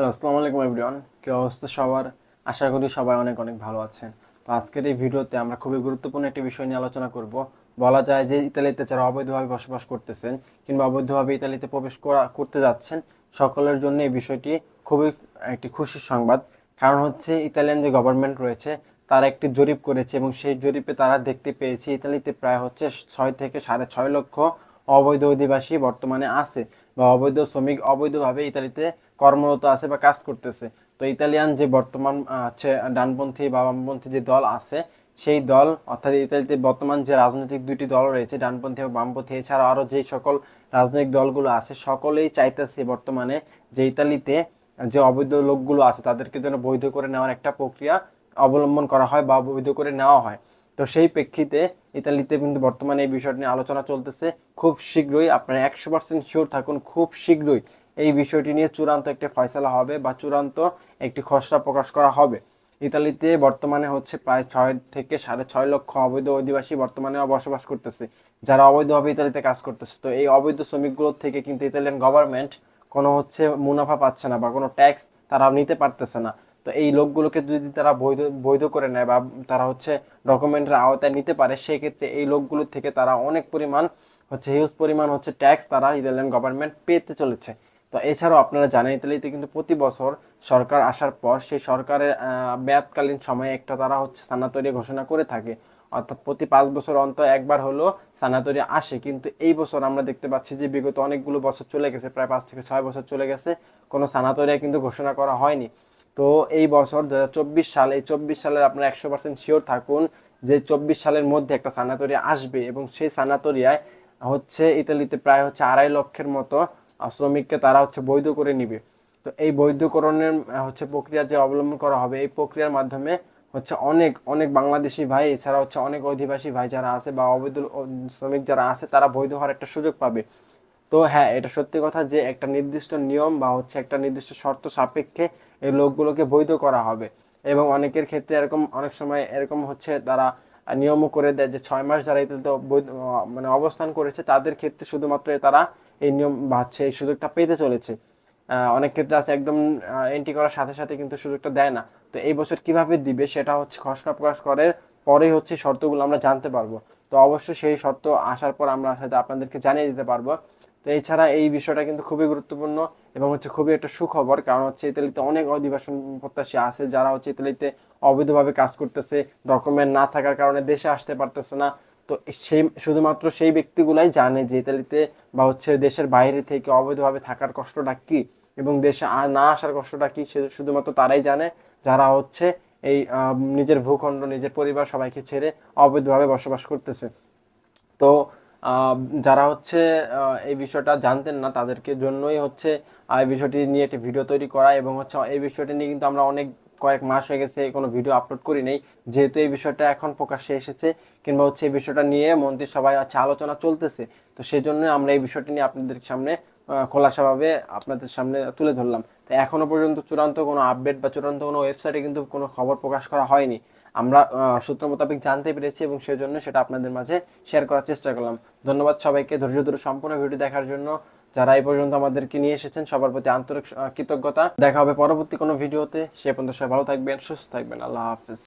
Hello আসসালামু আলাইকুম everyone কি অবস্থা সবার? আশা করি সবাই অনেক অনেক ভালো আছেন। তো আজকের এই ভিডিওতে আমরা খুবই গুরুত্বপূর্ণ একটি বিষয় নিয়ে আলোচনা করব। বলা যায় যে ইতালিতে যারা অবৈধভাবে বসবাস করতেছেন কিংবা অবৈধভাবে ইতালিতে প্রবেশ করা, করতে যাচ্ছেন, সকলের জন্য এই বিষয়টি খুবই একটি খুশির সংবাদ। কারণ হচ্ছে ইতালিয়ান যে গভর্নমেন্ট রয়েছে, তারা একটি জরিপ করেছে এবং সেই জরিপে তারা দেখতে পেয়েছে ইতালিতে প্রায় হচ্ছে ছয় থেকে সাড়ে ছয় লক্ষ অবৈধ অধিবাসী বর্তমানে আছে বা অবৈধ শ্রমিক অবৈধভাবে ইতালিতে কর্মরত আছে বা কাজ করতেছে। তো ইতালিয়ান যে বর্তমান হচ্ছে ডানপন্থী বা বামপন্থী যে দল আছে, সেই দল, অর্থাৎ ইতালিতে বর্তমান যে রাজনৈতিক দুটি দল রয়েছে, ডানপন্থী এবং বামপন্থী, এছাড়াও আরও যে সকল রাজনৈতিক দলগুলো আছে, সকলেই চাইতেছে বর্তমানে যে ইতালিতে যে অবৈধ লোকগুলো আছে, তাদেরকে যেন বৈধ করে নেওয়ার একটা প্রক্রিয়া অবলম্বন করা হয় বা অবৈধ করে নেওয়া হয়। তো সেই প্রেক্ষিতে ইতালিতে কিন্তু বর্তমানে এই বিষয়টি নিয়ে আলোচনা চলতেছে। খুব শীঘ্রই, আপনারা একশো পার্সেন্ট শিওর থাকুন, খুব শীঘ্রই এই বিষয়টি নিয়ে চূড়ান্ত একটি ফয়সালা হবে বা চূড়ান্ত একটি খসড়া প্রকাশ করা হবে। ইতালিতে বর্তমানে হচ্ছে প্রায় ছয় থেকে সাড়ে ছয় লক্ষ অবৈধ অধিবাসী বর্তমানে বসবাস করতেছে। যারা অবৈধভাবে ইতালিতে কাজ করতেছে। তো এই অবৈধ শ্রমিকগুলোর থেকে কিন্তু ইতালিয়ান গভর্নমেন্ট কোনো হচ্ছে মুনাফা পাচ্ছে না বা কোনো ট্যাক্স তারা নিতে পারতেছে না। তো এই লোকগুলোকে যদি তারা বৈধ বৈধ করে নেয় বা তারা হচ্ছে ডকুমেন্টের আওতায় নিতে পারে সেক্ষেত্রে এই লোকগুলোর থেকে তারা অনেক পরিমাণ হচ্ছে হিউজ পরিমাণ হচ্ছে ট্যাক্স তারা ইতালিয়ান গভর্নমেন্ট পেতে চলেছে। তো এছাড়াও আপনারা জানেন ইতালিতে কিন্তু প্রতি বছর সরকার আসার পর সেই সরকারের আহ, মেয়াদকালীন সময়ে একটা তারা হচ্ছে সানাতরি ঘোষণা করে থাকে। অর্থাৎ প্রতি পাঁচ বছর অন্তর একবার হলো সানাতরি আসে। কিন্তু এই বছর আমরা দেখতে পাচ্ছি যে বিগত অনেকগুলো বছর চলে গেছে প্রায় পাঁচ থেকে ছয় বছর চলে গেছে কোনো সানাতরিয়া কিন্তু ঘোষণা করা হয়নি। তো এই বছর দু হাজার চব্বিশ সাল, এই চব্বিশ সালের আপনারা একশো পার্সেন্ট শিওর থাকুন যে চব্বিশ সালের মধ্যে একটা সানাতরিয়া আসবে এবং সেই সানাতরিয়ায় হচ্ছে ইতালিতে প্রায় হচ্ছে আড়াই লক্ষের মতো শ্রমিককে তারা হচ্ছে বৈধ করে নিবে। তো এই বৈধকরণের হচ্ছে প্রক্রিয়া যে অবলম্বন করা হবে, এই প্রক্রিয়ার মাধ্যমে হচ্ছে অনেক অনেক বাংলাদেশি ভাই, এছাড়া হচ্ছে অনেক অধিবাসী ভাই যারা আছে বা অবৈধ শ্রমিক যারা আছে, তারা বৈধ হওয়ার একটা সুযোগ পাবে। তো হ্যাঁ এটা সত্যি কথা যে একটা নির্দিষ্ট নিয়ম বা হচ্ছে একটা নির্দিষ্ট শর্ত সাপেক্ষে এই লোকগুলোকে বৈধ করা হবে। এবং অনেকের ক্ষেত্রে এরকম, অনেক সময় এরকম হচ্ছে তারা নিয়মও করে দেয় যে ছয় মাস যারা বৈধ মানে অবস্থান করেছে, তাদের ক্ষেত্রে শুধুমাত্র তারা এই নিয়ম বা হচ্ছে এই সুযোগটা পেতে চলেছে। অনেক ক্ষেত্রে আছে একদম এন্ট্রি করার সাথে সাথে কিন্তু সুযোগটা দেয় না। তো এই বছর কীভাবে দিবে সেটা হচ্ছে খসড়া প্রকাশ করার পরেই হচ্ছে শর্তগুলো আমরা জানতে পারব। তো অবশ্যই সেই শর্ত আসার পর আমরা হয়তো আপনাদেরকে জানিয়ে দিতে পারব। তো এছাড়া এই বিষয়টা কিন্তু খুবই গুরুত্বপূর্ণ এবং হচ্ছে খুবই একটা সুখবর, কারণ হচ্ছে ইতালিতে অনেক অধিবাসন প্রত্যাশী আছে যারা হচ্ছে ইতালিতে অবৈধভাবে কাজ করতেছে ডকুমেন্ট না থাকার কারণে দেশে আসতে পারতেছে না। তো সেই, শুধুমাত্র সেই ব্যক্তিগুলাই জানে যে ইতালিতে বা হচ্ছে দেশের বাইরে থেকে অবৈধভাবে থাকার কষ্টটা কি এবং দেশে না আসার কষ্টটা কি সে শুধুমাত্র তারাই জানে। যারা হচ্ছে এই নিজের ভূখণ্ড, নিজের পরিবার সবাইকে ছেড়ে অবৈধভাবে বসবাস করতেছে। তো যারা হচ্ছে এই বিষয়টা জানতেন না, তাদেরকে জন্যই হচ্ছে এই বিষয়টি নিয়ে একটি ভিডিও তৈরি করা এবং হচ্ছে, এই বিষয়টি নিয়ে কিন্তু আমরা অনেক, কয়েক মাস হয়ে গেছে কোনো ভিডিও আপলোড করি নেই। যেহেতু এই বিষয়টা এখন প্রকাশ্যে এসেছে, কিংবা হচ্ছে এই বিষয়টা নিয়ে মন্ত্রিসভায় হচ্ছে আলোচনা চলতেছে, তো সেই জন্য আমরা এই বিষয়টি নিয়ে আপনাদের সামনে খোলাসাভাবে আপনাদের সামনে তুলে ধরলাম। তো এখনও পর্যন্ত চূড়ান্ত কোনো আপডেট বা চূড়ান্ত কোনো ওয়েবসাইটে কিন্তু কোনো খবর প্রকাশ করা হয়নি। আমরা সূত্র মোতাবেক জানতে পেরেছি এবং সেজন্য সেটা আপনাদের মাঝে শেয়ার করার চেষ্টা করলাম। ধন্যবাদ সবাইকে ধৈর্য ধরে সম্পূর্ণ ভিডিও দেখার জন্য। যারা এই পর্যন্ত আমাদেরকে নিয়ে এসেছেন, সবার প্রতি আন্তরিক কৃতজ্ঞতা। দেখা হবে পরবর্তী কোনো ভিডিওতে। সে পর্যন্ত সবাই ভালো থাকবেন, সুস্থ থাকবেন। আল্লাহ হাফেজ।